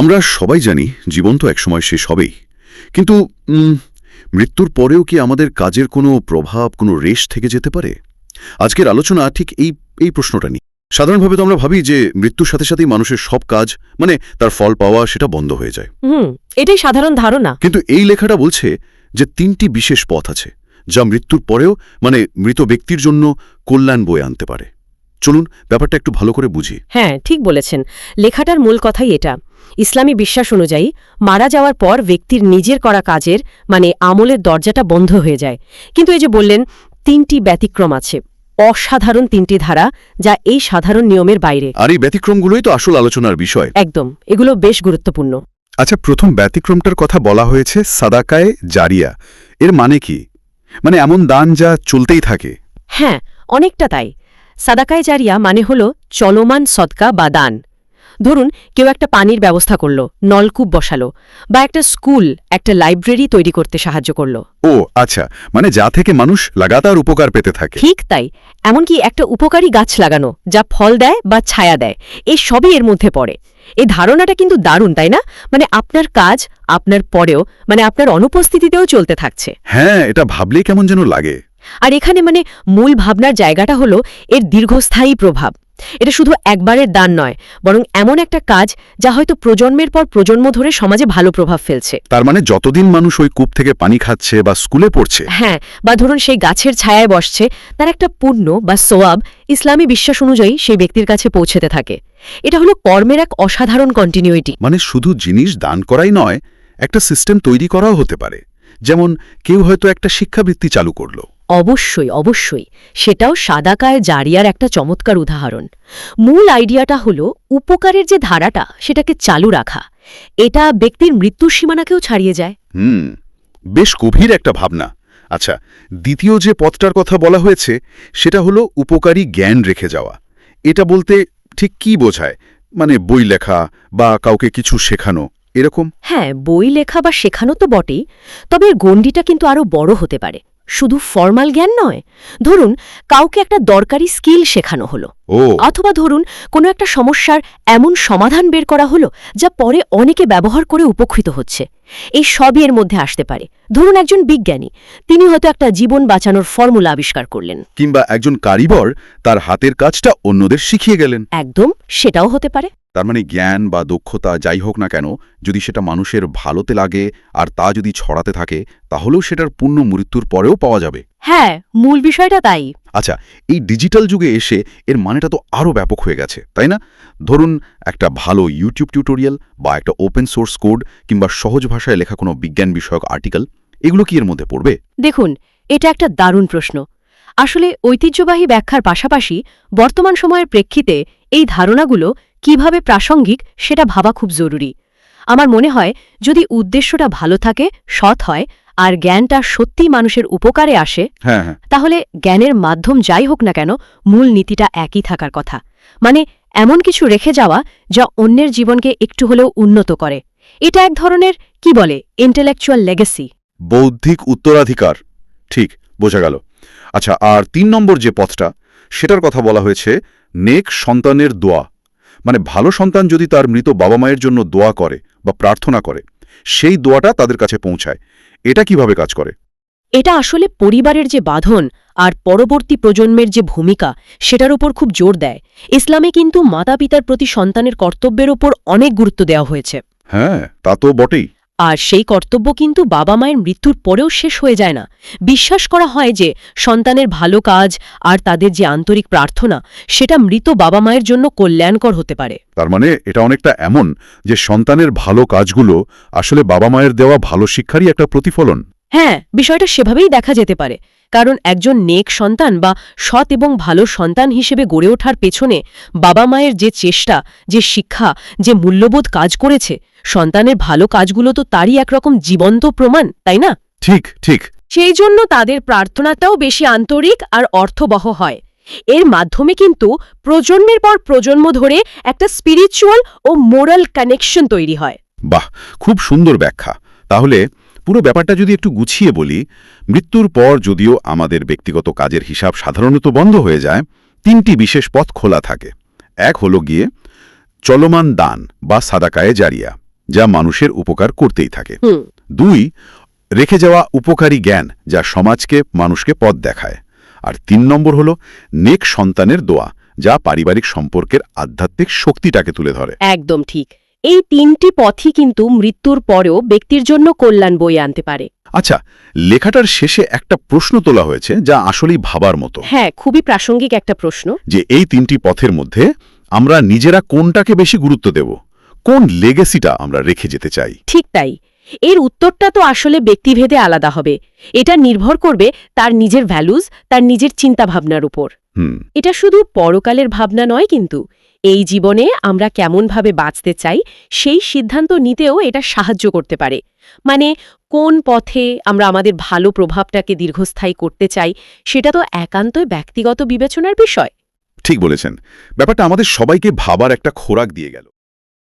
আমরা সবাই জানি জীবন তো একসময় শেষ হবেই। কিন্তু মৃত্যুর পরেও কি আমাদের কাজের কোনো প্রভাব কোনো রেশ থেকে যেতে পারে? আজকের আলোচনা ঠিক এই এই প্রশ্নটা নিয়ে। সাধারণভাবে তো আমরা ভাবি যে মৃত্যুর সাথে সাথেই মানুষের সব কাজ মানে তার ফল পাওয়া সেটা বন্ধ হয়ে যায়। হুম এটাই সাধারণ ধারণা। কিন্তু এই লেখাটা বলছে যে তিনটি বিশেষ পথ আছে যা মৃত্যুর পরেও মানে মৃত ব্যক্তির জন্য কল্যাণ বয়ে আনতে পারে। চলুন ব্যাপারটা একটু ভালো করে বুঝি। হ্যাঁ ঠিক বলেছেন। লেখাটার মূল কথাই এটা। ইসলামী বিশ্বাস অনুযায়ী মারা যাওয়ার পর ব্যক্তির নিজের করা কাজের মানে আমলের দরজাটা বন্ধ হয়ে যায়। কিন্তু এই যে বললেন তিনটি ব্যতিক্রম আছে। অসাধারণ তিনটি ধারা যা এই সাধারণ নিয়মের বাইরে। আর এই ব্যতিক্রমগুলোই তো আসল আলোচনার বিষয়। একদম এগুলো বেশ গুরুত্বপূর্ণ। আচ্ছা প্রথম ব্যতিক্রমটার কথা বলা হয়েছে সাদাকায় জারিয়া। এর মানে কি? মানে এমন দান যা চলতেই থাকে। হ্যাঁ অনেকটা তাই। সাদাকায় জারিয়া মানে হল চলমান সদকা বা দান। ধরুন কেউ একটা পানির ব্যবস্থা করল নলকূপ বসালো বা একটা স্কুল একটা লাইব্রেরি তৈরি করতে সাহায্য করল। ও আচ্ছা মানে যা থেকে মানুষ লাগাতার উপকার পেতে থাকে। ঠিক তাই এমনকি একটা উপকারী গাছ লাগানো যা ফল দেয় বা ছায়া দেয় এই সবই এর মধ্যে পড়ে। এই ধারণাটা কিন্তু দারুণ তাই না? মানে আপনার কাজ আপনার পরেও মানে আপনার অনুপস্থিতিতেও চলতে থাকছে। হ্যাঁ এটা ভাবলেই কেমন যেন লাগে। আর এখানে মানে মূল ভাবনার জায়গাটা হলো এর দীর্ঘস্থায়ী প্রভাব। এটা শুধু একবারের দান নয় বরং এমন একটা কাজ যা হয়তো প্রজন্মের পর প্রজন্ম ধরে সমাজে ভালো প্রভাব ফেলছে। তার মানে যতদিন মানুষ ওই কূপ থেকে পানি খাচ্ছে বা স্কুলে পড়ছে হ্যাঁ বা ধরুন সেই গাছের ছায়ায় বসছে তার একটা পুণ্য বা সোয়াব ইসলামী বিশ্বাস অনুযায়ী সেই ব্যক্তির কাছে পৌঁছেতে থাকে। এটা হলো কর্মের এক অসাধারণ কন্টিনিউইটি মানে শুধু জিনিস দান করাই নয় একটা সিস্টেম তৈরি করাও হতে পারে। যেমন কেউ হয়তো একটা শিক্ষাবৃত্তি চালু করল। অবশ্যই অবশ্যই। সেটাও সাদাকায় জারিয়ার একটা চমৎকার উদাহরণ। মূল আইডিয়াটা হলো উপকারের যে ধারাটা সেটাকে চালু রাখা। এটা ব্যক্তির মৃত্যুর সীমানাকেও ছাড়িয়ে যায়। হুম বেশ গভীর একটা ভাবনা। আচ্ছা দ্বিতীয় যে পথটার কথা বলা হয়েছে সেটা হলো উপকারী জ্ঞান রেখে যাওয়া। এটা বলতে ঠিক কি বোঝায়? মানে বই লেখা বা কাউকে কিছু শেখানো। এরকম? হ্যাঁ বই লেখা বা শেখানো তো বটেই তবে এর গণ্ডিটা কিন্তু আরও বড় হতে পারে। শুধু ফর্মাল জ্ঞান নয় ধরুন কাউকে একটা দরকারি স্কিল শেখানো হলো অথবা ধরুন কোনো একটা সমস্যার এমন সমাধান বের করা হলো যা পরে অনেকে ব্যবহার করে উপকৃত হচ্ছে। এই সবই এর মধ্যে আসতে পারে। ধরুন একজন বিজ্ঞানী তিনি হয়তো একটা জীবন বাঁচানোর ফর্মুলা আবিষ্কার করলেন। কিংবা একজন কারিগর তার হাতের কাজটা অন্যদের শিখিয়ে গেলেন। একদম সেটাও হতে পারে। তার মানে জ্ঞান বা দক্ষতা যাই হোক না কেন যদি সেটা মানুষের ভালোতে লাগে আর তা যদি ছড়াতে থাকে তাহলেও সেটার পূর্ণ মৃত্যুর পরেও পাওয়া যাবে। হ্যাঁ মূল বিষয়টা তাই। আচ্ছা এই ডিজিটাল যুগে এসে এর মানেটা তো আরও ব্যাপক হয়ে গেছে তাই না? ধরুন একটা ভালো ইউটিউব টিউটোরিয়াল বা একটা ওপেন সোর্স কোড কিংবা সহজ ভাষায় লেখা কোনো বিজ্ঞান বিষয়ক আর্টিকেল এগুলো কি এর মধ্যে পড়বে? দেখুন এটা একটা দারুণ প্রশ্ন। আসলে ঐতিহ্যবাহী ব্যাখ্যার পাশাপাশি বর্তমান সময়ের প্রেক্ষিতে এই ধারণাগুলো কীভাবে প্রাসঙ্গিক সেটা ভাবা খুব জরুরি। আমার মনে হয় যদি উদ্দেশ্যটা ভালো থাকে সৎ হয় আর জ্ঞানটা সত্যি মানুষের উপকারে আসে হ্যাঁ হ্যাঁ। তাহলে জ্ঞানের মাধ্যম যাই হোক না কেন মূল নীতিটা একই থাকার কথা। মানে এমন কিছু রেখে যাওয়া যা অন্যের জীবনকে একটু হলেও উন্নত করে। এটা এক ধরনের কি বলে ইন্টেলেকচুয়াল লেগেসি বৌদ্ধিক উত্তরাধিকার। ঠিক বোঝা গেল। আচ্ছা আর তিন নম্বর যে পথটা সেটার কথা বলা হয়েছে নেক সন্তানের দোয়া। মানে ভালো সন্তান যদি তার মৃত বাবা মায়ের জন্য দোয়া করে বা প্রার্থনা করে সেই দোয়াটা তাদের কাছে পৌঁছায়। এটা কীভাবে কাজ করে? এটা আসলে পরিবারের যে বাঁধন আর পরবর্তী প্রজন্মের যে ভূমিকা সেটার উপর খুব জোর দেয়। ইসলামে কিন্তু মাতা পিতার প্রতি সন্তানের কর্তব্যের ওপর অনেক গুরুত্ব দেওয়া হয়েছে। হ্যাঁ তা তো বটেই। আর সেই কর্তব্য কিন্তু বাবা মায়ের মৃত্যুর পরেও শেষ হয়ে যায় না। বিশ্বাস করা হয় যে সন্তানের ভালো কাজ আর তাদের যে আন্তরিক প্রার্থনা সেটা মৃত বাবা মায়ের জন্য কল্যাণকর হতে পারে। তার মানে এটা অনেকটা এমন যে সন্তানের ভালো কাজগুলো আসলে বাবা মায়ের দেওয়া ভালো শিক্ষারই একটা প্রতিফলন। হ্যাঁ বিষয়টা সেভাবেই দেখা যেতে পারে। কারণ একজন নেক সন্তান বা সৎ এবং ভালো সন্তান হিসেবে গড়ে ওঠার পেছনে বাবা মায়ের যে চেষ্টা যে শিক্ষা যে মূল্যবোধ কাজ করেছে সন্তানের ভালো কাজগুলো তো তারই একরকম জীবন্ত প্রমাণ তাই না? ঠিক ঠিক। সেই জন্য তাদের প্রার্থনাটাও বেশি আন্তরিক আর অর্থবহ হয়। এর মাধ্যমে কিন্তু প্রজন্মের পর প্রজন্ম ধরে একটা স্পিরিচুয়াল ও মোরাল কানেকশন তৈরি হয়। বাহ খুব সুন্দর ব্যাখ্যা। তাহলে পুরো ব্যাপারটা যদি একটু গুছিয়ে বলি মৃত্যুর পর যদিও আমাদের ব্যক্তিগত কাজের হিসাব সাধারণত বন্ধ হয়ে যায় তিনটি বিশেষ পথ খোলা থাকে। এক হলো গিয়ে চলমান দান বা সাদাকায়ে জারিয়া যা মানুষের উপকার করতেই থাকে। দুই রেখে যাওয়া উপকারী জ্ঞান যা সমাজকে মানুষকে পথ দেখায়। আর তিন নম্বর হল নেক সন্তানের দোয়া যা পারিবারিক সম্পর্কের আধ্যাত্মিক শক্তিটাকে তুলে ধরে। একদম ঠিক। এই তিনটি পথই কিন্তু মৃত্যুর পরেও ব্যক্তির জন্য কল্যাণ বই আনতে পারে। আচ্ছা লেখাটার শেষে একটা প্রশ্ন তোলা হয়েছে যা আসলেই ভাবার মতো। হ্যাঁ খুবই প্রাসঙ্গিক একটা প্রশ্ন। যে এই তিনটি পথের মধ্যে আমরা নিজেরা কোনটাকে বেশি গুরুত্ব দেব? কোন লেগেসিটা আমরা রেখে যেতে চাই? ঠিক তাই। এর উত্তরটা তো আসলে ব্যক্তিভেদে আলাদা হবে। এটা নির্ভর করবে তার নিজের ভ্যালুজ তার নিজের চিন্তাভাবনার উপর। এটা শুধু পরকালের ভাবনা নয় কিন্তু এই জীবনে আমরা কেমনভাবে বাঁচতে চাই সেই সিদ্ধান্ত নিতেও এটা সাহায্য করতে পারে। মানে কোন পথে আমরা আমাদের ভালো প্রভাবটাকে দীর্ঘস্থায়ী করতে চাই সেটা তো একান্তই ব্যক্তিগত বিবেচনার বিষয়। ঠিক বলেছেন। ব্যাপারটা আমাদের সবাইকে ভাবার একটা খোরাক দিয়ে গেল।